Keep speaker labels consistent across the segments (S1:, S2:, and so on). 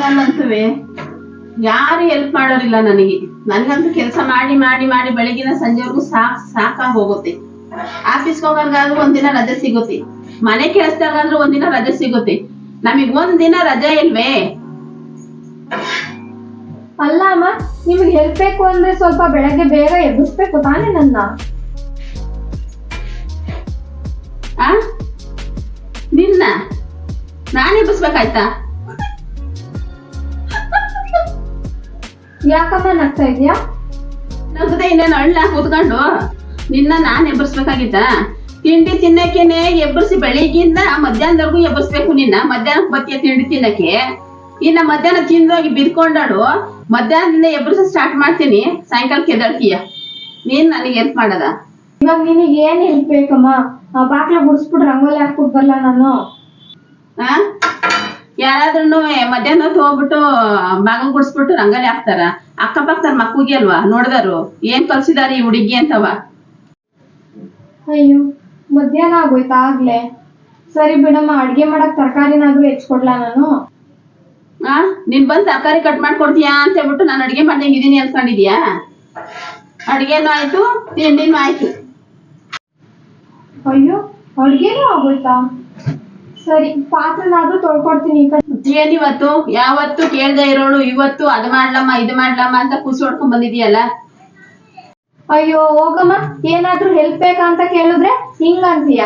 S1: ಟೈಮಲ್ಲಂತೂ ಯಾರು ಹೆಲ್ಪ್ ಮಾಡೋರಿಲ್ಲ ನನಗೆ. ನನಗಂತೂ ಕೆಲಸ ಮಾಡಿ ಮಾಡಿ ಮಾಡಿ ಬೆಳಗಿನ ಸಂಜೆವರೆಗೂ ಸಾಕ್ ಸಾಕಾಗಿ ಹೋಗುತ್ತೆ. ಆಫೀಸ್ಗೆ ಹೋಗೋರ್ಗಾದ್ರೂ ಒಂದಿನ ರಜೆ ಸಿಗುತ್ತೆ. ಮನೆ ಕೆಲಸದಾಗಾದ್ರೂ ಒಂದಿನ ರಜೆ ಸಿಗುತ್ತೆ. ನಮಗ್ ಒಂದಿನ ರಜೆ ಇಲ್ವೇ?
S2: ಅಲ್ಲ ಅಮ್ಮ ನಿಮ್ಗೆ ಹೆಲ್ಪ್ ಬೇಕು ಅಂದ್ರೆ ಸ್ವಲ್ಪ ಬೆಳಗ್ಗೆ ಬೇಗ ಎಬ್ಬಿಸ್ಬೇಕು ತಾನೇ ನನ್ನ?
S1: ಆ? ನಿನ್ನ? ನಾನು ಬಸ್ಬೇಕಾಯ್ತಾ
S2: ಯಾಕಮ್ಮ ನಗ್ತಾ ನನ್ನ
S1: ನಗದೆ ಇನ್ನೇನು ಅಳ್ಳ ಕೂತ್ಕೊಂಡು? ನಿನ್ನ ನಾನು ಎಬ್ಬರ್ಸ್ಬೇಕಾಗಿತ್ತ ತಿಂಡಿ ತಿನ್ನಕ್ಕೇನೆ ಎಬ್ಬರ್ಸಿ ಬೆಳಿಗ್ಗಿಂದ ಮಧ್ಯಾಹ್ನದವರೆಗೂ ಎಬ್ಬರ್ಸ್ಬೇಕು ನಿನ್ನ. ಮಧ್ಯಾಹ್ನಕ್ಕೆ ಬತ್ತಿಯ ತಿಂಡಿ ತಿನ್ನಕ್ಕೆ? ಇನ್ನ ಮಧ್ಯಾಹ್ನ ತಿಂದೋಗಿ ಬಿದ್ಕೊಂಡಾಡು. ಮಧ್ಯಾಹ್ನದಿಂದ ಎಬ್ಬರ್ಸ ಸ್ಟಾರ್ಟ್ ಮಾಡ್ತೀನಿ. ಸಾಯಂಕಾಲ ಕೆದಳ್ತೀಯ ನೀನ್ ನನಗೆ ಹೆಲ್ಪ್ ಮಾಡದ?
S2: ಇವಾಗ ನಿನಗೆ ಏನ್ ಹೆಲ್ಪ್ ಬೇಕಮ್ಮ? ಆ ಬಾಕ್ಲ ಗುಡಿಸ್ಬಿಟ್ಟು ರಂಗೋಲಿ ಹಾಕ್ಬಿಟ್ಟು ಬರಲ್ಲ ನಾನು?
S1: ಆ? ಯಾರಾದ್ರೂ ಮಧ್ಯಾಹ್ನ ಹೊತ್ತು ಹೋಗ್ಬಿಟ್ಟು ಬಾಗಲ್ ಗುಡ್ಸ್ಬಿಟ್ಟು ರಂಗೋಲಿ ಹಾಕ್ತಾರ. ಅಕ್ಕಪಕ್ಕದ ಮಕ್ಕಳಿಗೆ ಅಲ್ವಾ? ನೋಡ್ದಾರು ಏನ್ ಕಲ್ಸಿದಾರೆ ಈ ಹುಡುಗಿ ಅಂತವ?
S2: ಅಯ್ಯೋ ಮಧ್ಯಾಹ್ನ ಆಗೋಯ್ತಾ ಆಗ್ಲೇ? ಸರಿ ಬಿಡಮ್ಮ ಅಡ್ಗೆ ಮಾಡಕ್ ತರಕಾರಿನಾದ್ರೂ ಹೆಚ್ಕೊಡ್ಲಾ ನಾನು?
S1: ಆ ನೀನ್ ಬಂದ್ ತರಕಾರಿ ಕಟ್ ಮಾಡ್ಕೊಡ್ತೀಯಾ ಅಂತ ಹೇಳ್ಬಿಟ್ಟು ನಾನು ಅಡ್ಗೆ ಮಾಡ್ದಂಗ್ ಇದೀನಿ ಅನ್ಕೊಂಡಿದ್ಯಾ ಅಡ್ಗೆನು ಆಯ್ತು ತಿಂಡಿನೂ ಆಯ್ತು.
S2: ಅಯ್ಯೋ ಅಡ್ಗೆನೂ ಆಗೋಯ್ತಾ? ಸರಿ ಪಾತ್ರನಾದ್ರೂ ತೊಳ್ಕೊಡ್ತೀನಿ ಈ
S1: ಇವತ್ತು ಯಾವತ್ತು ಕೇಳ್ದೆ ಇರೋಳು ಇವತ್ತು ಅದ್ ಮಾಡ್ಲಮ್ಮ ಇದ್ ಮಾಡ್ಲಮ್ಮ ಅಂತ ಖುಷಿ ಹೊಡ್ಕೊಂಡ್ ಬಂದಿದೀಯಲ್ಲ
S2: ಅಯ್ಯೋ ಹೋಗಮ್ಮ ಏನಾದ್ರೂ ಹೆಲ್ಪ್ ಬೇಕಾ ಅಂತ ಕೇಳಿದ್ರೆ ಹಿಂಗ ಅಂತೀಯ.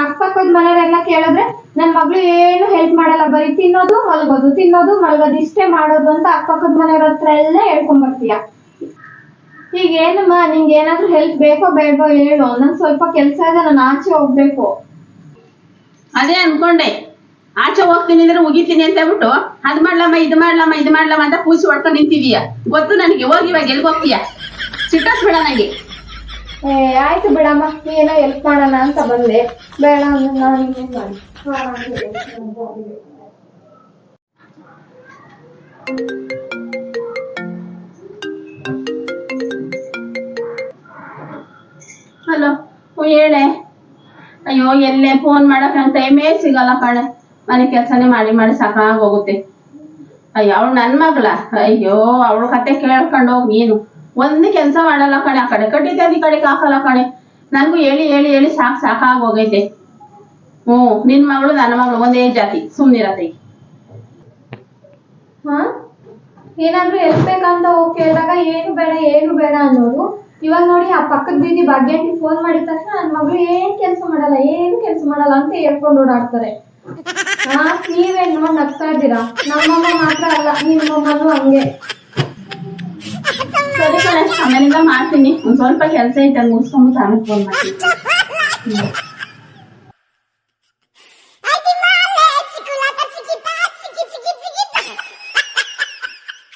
S2: ಅಕ್ಕಪಕ್ಕದ ಮನೆಯವರೆಲ್ಲ ಕೇಳಿದ್ರೆ ನನ್ ಮಗಳು ಏನು ಹೆಲ್ಪ್ ಮಾಡಲ್ಲ ಬರೀ ತಿನ್ನೋದು ಮಲಗೋದು ತಿನ್ನೋದು ಮಲಗೋದು ಇಷ್ಟೇ ಮಾಡೋದು ಅಂತ ಅಕ್ಕಪಕ್ಕದ ಮನೆಯವ್ರ ಹತ್ರ ಎಲ್ಲ ಹೇಳ್ಕೊಂಡ್ ಬರ್ತೀಯ. ಈಗ ಏನಮ್ಮ ನಿಂಗೆ ಏನಾದ್ರೂ ಹೆಲ್ಪ್ ಬೇಕೋ ಬೇಡೋ ಹೇಳು ನನ್ ಸ್ವಲ್ಪ ಕೆಲ್ಸ ಇದೆ ನಾನು ಆಚೆ ಹೋಗ್ಬೇಕು.
S1: ಅದೇ ಅನ್ಕೊಂಡೆ. ಆಚೆ ಹೋಗ್ತೀನಿ ಅಂದ್ರೆ ಉಗಿತೀನಿ ಅಂತ ಹೇಳ್ಬಿಟ್ಟು ಅದ್ ಮಾಡ್ಲಮ್ಮ ಇದು ಮಾಡ್ಲಮ್ಮ ಇದು ಮಾಡ್ಲಮ್ಮ ಅಂತ ಕೂಸಿ ಹೊಡ್ಕೊಂಡು ನಿಂತಿದೀಯ. ಗೊತ್ತು ನನಗೆ ಹೋಗಿ ಇವಾಗ ಎಲ್ಗ್ ಹೋಗ್ತೀಯ? ಸಿಟ್ಟಾಸ್ಬೇಡ ನನಗೆ
S2: ಏ ಆಯ್ತು ಬಿಡಮ್ಮ ನೀ ಏನೋ ಹೆಲ್ಪ್ ಮಾಡೋಣ ಅಂತ ಬಂದೆ. ಬೇಡ ಅಂದ್ರೆ ನಾನು ಇನ್ನೇನ್ ಮಾಡ್ಲಿ? ಹಾ, ಹಂಗೆ.
S1: ಹಲೋ ಹೇಳೆ. ಅಯ್ಯೋ, ಎಲ್ಲೇ ಫೋನ್ ಮಾಡಕ್ ನಂಗೆ ಟೈಮೇ ಸಿಗಲ್ಲ ಕಣೆ. ಮನೆ ಕೆಲಸನೇ ಮಾಡಿ ಮಾಡಿ ಸಾಕಾಗ್ ಹೋಗುತ್ತೆ ಅಯ್ಯೋ, ಅವಳು ನನ್ನ ಮಗಳ. ಅಯ್ಯೋ, ಅವಳ ಕತೆ ಕೇಳ್ಕೊಂಡು ಹೋಗ್ ನೀನು. ಒಂದು ಕೆಲಸ ಮಾಡಲ್ಲ ಕಣೆ, ಆ ಕಡೆ ಕಟ್ಟಿದ್ದೆ, ಈ ಕಡೆಗೆ ಹಾಕಲ್ಲ ಕಣೆ. ನನಗೂ ಹೇಳಿ ಹೇಳಿ ಹೇಳಿ ಸಾಕ್ ಸಾಕಾಗ್ ಹೋಗೈತೆ ಹ್ಞೂ ನಿನ್ನ ಮಗಳು ನನ್ನ ಮಗಳು ಒಂದೇ ಜಾತಿ ಸುಮ್ಮನಿರತ್ತೆ
S2: ಹಾಂ? ಏನಾದರೂ ಹೆಲ್ಪ್ ಬೇಕಂತ ಹೋಗಿ ಕೇಳಿದಾಗ ಏನು ಬೇಡ ಏನು ಬೇಡ ಅನ್ನೋದು? ಇವಾಗ ನೋಡಿ ಆ ಪಕ್ಕದ ಬೀದಿ ಭಾಗ್ಯಂಟಿ ಫೋನ್ ಮಾಡಿದ ತಕ್ಷಣ ನನ್ನ ಮಗಳು ಏನ್ ಕೆಲಸ ಮಾಡಲ್ಲ, ಏನು ಕೆಲಸ ಮಾಡಲ್ಲ ಅಂತ ಹೇಳ್ಕೊಂಡು ಓಡಾಡ್ತಾರೆ. ಹಾ ನೀವೇನ್ ನೋಡಿ ನಗ್ತಾ ಇದ್ದೀರಾ? ನಮ್ಮಮ್ಮ ಮಾತ್ರ ಅಲ್ಲ ನಿಮ್ಮಮ್ಮನೂ ಹಂಗೆ.
S1: ಸರಿ ಕಣೆ, ಆಮೇಲಿಂದ ಮಾಡ್ತೀನಿ. ಸ್ವಲ್ಪ ಕೆಲಸ ಐತೆ ಮುಗಿಸ್ಕೊಂಡು ಆಮೇಲೆ ಫೋನ್ ಮಾಡ್ತೀನಿ.